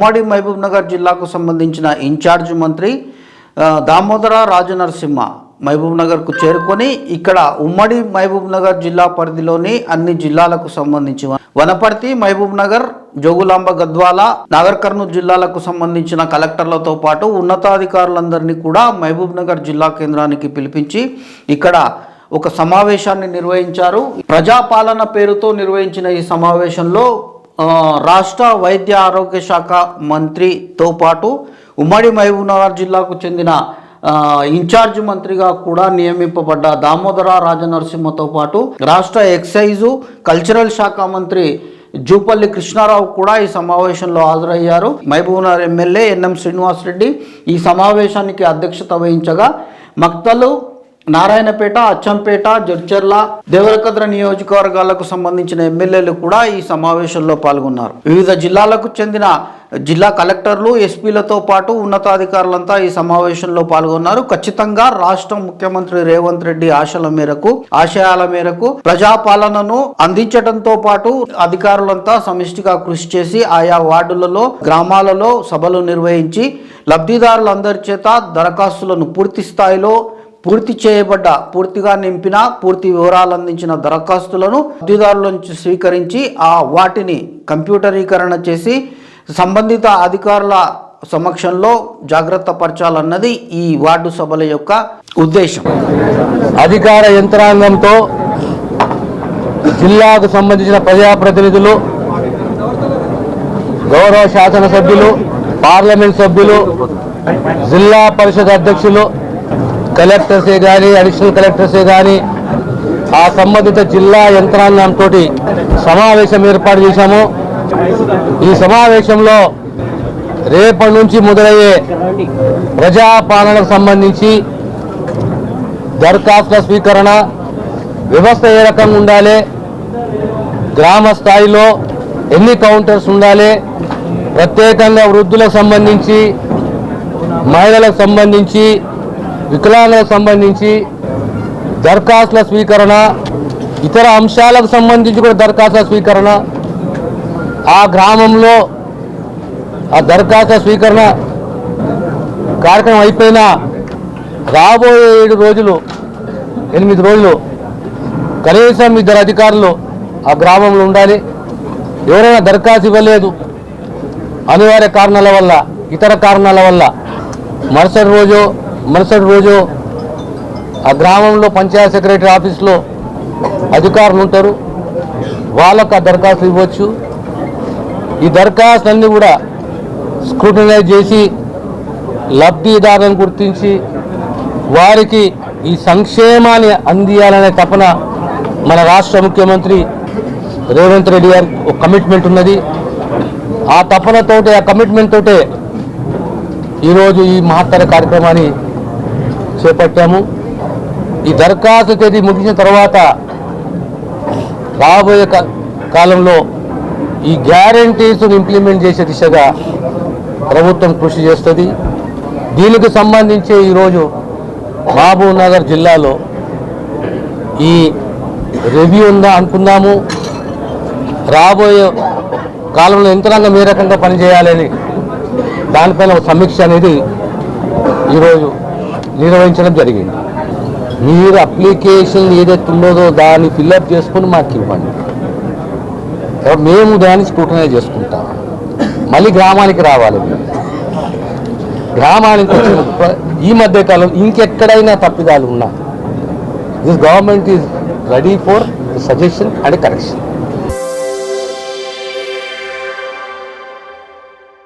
ఉమ్మడి మహబూబ్ నగర్ జిల్లాకు సంబంధించిన ఇన్ఛార్జ్ మంత్రి దామోదర రాజనరసింహ మహబూబ్ నగర్కు చేరుకొని ఇక్కడ ఉమ్మడి మహబూబ్ నగర్ జిల్లా పరిధిలోని అన్ని జిల్లాలకు సంబంధించి వనపర్తి మహబూబ్ నగర్ జోగులాంబ గద్వాల నాగర్ కర్నూలు జిల్లాలకు సంబంధించిన కలెక్టర్లతో పాటు ఉన్నతాధికారులందరినీ కూడా మహబూబ్ నగర్ జిల్లా కేంద్రానికి పిలిపించి ఇక్కడ ఒక సమావేశాన్ని నిర్వహించారు. ప్రజాపాలన పేరుతో నిర్వహించిన ఈ సమావేశంలో రాష్ట్ర వైద్య ఆరోగ్య శాఖ మంత్రితో పాటు ఉమ్మడి మహబూబ్నగర్ జిల్లాకు చెందిన ఇన్ఛార్జ్ మంత్రిగా కూడా నియమింపబడ్డ దామోదర రాజనరసింహతో పాటు రాష్ట్ర ఎక్సైజు కల్చరల్ శాఖ మంత్రి జూపల్లి కృష్ణారావు కూడా ఈ సమావేశంలో హాజరయ్యారు. మహబూబ్నగర్ ఎమ్మెల్యే ఎన్ఎం శ్రీనివాసరెడ్డి ఈ సమావేశానికి అధ్యక్షత వహించగా మక్తలు నారాయణపేట అచ్చంపేట జడ్చర్ల దేవరకద్ర నియోజకవర్గాలకు సంబంధించిన ఎమ్మెల్యేలు కూడా ఈ సమావేశంలో పాల్గొన్నారు. వివిధ జిల్లాలకు చెందిన జిల్లా కలెక్టర్లు ఎస్పీలతో పాటు ఉన్నతాధికారులంతా ఈ సమావేశంలో పాల్గొన్నారు. ఖచ్చితంగా రాష్ట్ర ముఖ్యమంత్రి రేవంత్ రెడ్డి ఆశల మేరకు ఆశయాల మేరకు ప్రజాపాలనను అందించడంతో పాటు అధికారులంతా సమిష్టిగా కృషి చేసి ఆయా వార్డులలో గ్రామాలలో సభలు నిర్వహించి లబ్ధిదారులందరి చేత దరఖాస్తులను పూర్తి స్థాయిలో పూర్తి చేయబడ్డ పూర్తిగా నింపిన పూర్తి వివరాలు అందించిన దరఖాస్తులను లబ్ధిదారుల నుంచి స్వీకరించి ఆ వాటిని కంప్యూటరీకరణ చేసి సంబంధిత అధికారుల సమక్షంలో జాగ్రత్త పరచాలన్నది ఈ వార్డు సభల యొక్క ఉద్దేశం. అధికార యంత్రాంగంతో జిల్లాకు సంబంధించిన ప్రజాప్రతినిధులు గౌరవ శాసనసభ్యులు పార్లమెంట్ సభ్యులు జిల్లా పరిషత్ అధ్యక్షులు కలెక్టర్సే కానీ అడిషనల్ కలెక్టర్సే కానీ ఆ సంబంధిత జిల్లా యంత్రాంగంతో సమావేశం ఏర్పాటు చేశాము. ఈ సమావేశంలో రేపటి నుంచి మొదలయ్యే ప్రజాపాలనకు సంబంధించి దరఖాస్తుల స్వీకరణ వ్యవస్థ ఏ రకంగా ఉండాలి గ్రామ స్థాయిలో ఎన్ని కౌంటర్స్ ఉండాలి ప్రత్యేకంగా వృద్ధులకు సంబంధించి మహిళలకు సంబంధించి వికలాంగులకు సంబంధించి దరఖాస్తుల స్వీకరణ ఇతర అంశాలకు సంబంధించి కూడా దరఖాస్తుల స్వీకరణ. ఆ గ్రామంలో ఆ దరఖాస్తుల స్వీకరణ కార్యక్రమం అయిపోయినా రాబోయే ఏడు రోజులు ఎనిమిది రోజులు కనీసం ఇద్దరు అధికారులు ఆ గ్రామంలో ఉండాలి. ఎవరైనా దరఖాస్తు ఇవ్వలేదు. అనివార్య కారణాల వల్ల ఇతర కారణాల వల్ల మరుసటి రోజు మరుసటి రోజు ఆ గ్రామంలో పంచాయత్ సెక్రటరీ ఆఫీస్లో అధికారులు ఉంటారు. వాళ్ళకు ఆ దరఖాస్తు ఇవ్వచ్చు. ఈ దరఖాస్తులన్నీ కూడా స్క్రూటనైజ్ చేసి లబ్ధిదారులను గుర్తించి వారికి ఈ సంక్షేమాన్ని అందియాలనే తపన మన రాష్ట్ర ముఖ్యమంత్రి రేవంత్ రెడ్డి గారి ఒక కమిట్మెంట్ ఉన్నది. ఆ తపనతోటే ఆ కమిట్మెంట్ తోటే ఈరోజు ఈ మహత్తర కార్యక్రమాన్ని చేపట్టాము. ఈ దరఖాస్తు తేదీ ముగిసిన తర్వాత రాబోయే కాలంలో ఈ గ్యారంటీస్ను ఇంప్లిమెంట్ చేసే దిశగా ప్రభుత్వం కృషి చేస్తుంది. దీనికి సంబంధించి ఈరోజు మహబూబ్ నగర్ జిల్లాలో ఈ రివ్యూ ఉందా అనుకుందాము. రాబోయే కాలంలో యంత్రాంగం ఏ రకంగా పనిచేయాలని దానిపైన సమీక్ష అనేది ఈరోజు నిర్వహించడం జరిగింది. మీరు అప్లికేషన్ ఏదైతే ఉన్నదో దాన్ని ఫిల్అప్ చేసుకుని మాకు ఇవ్వండి. మేము దాన్ని స్క్రూటనైజ్ చేసుకుంటాం. మళ్ళీ గ్రామానికి రావాలి. గ్రామానికి వచ్చిన ఈ మధ్యకాలం ఇంకెక్కడైనా తప్పిదాలు ఉన్నా. This government is ready for suggestion and correction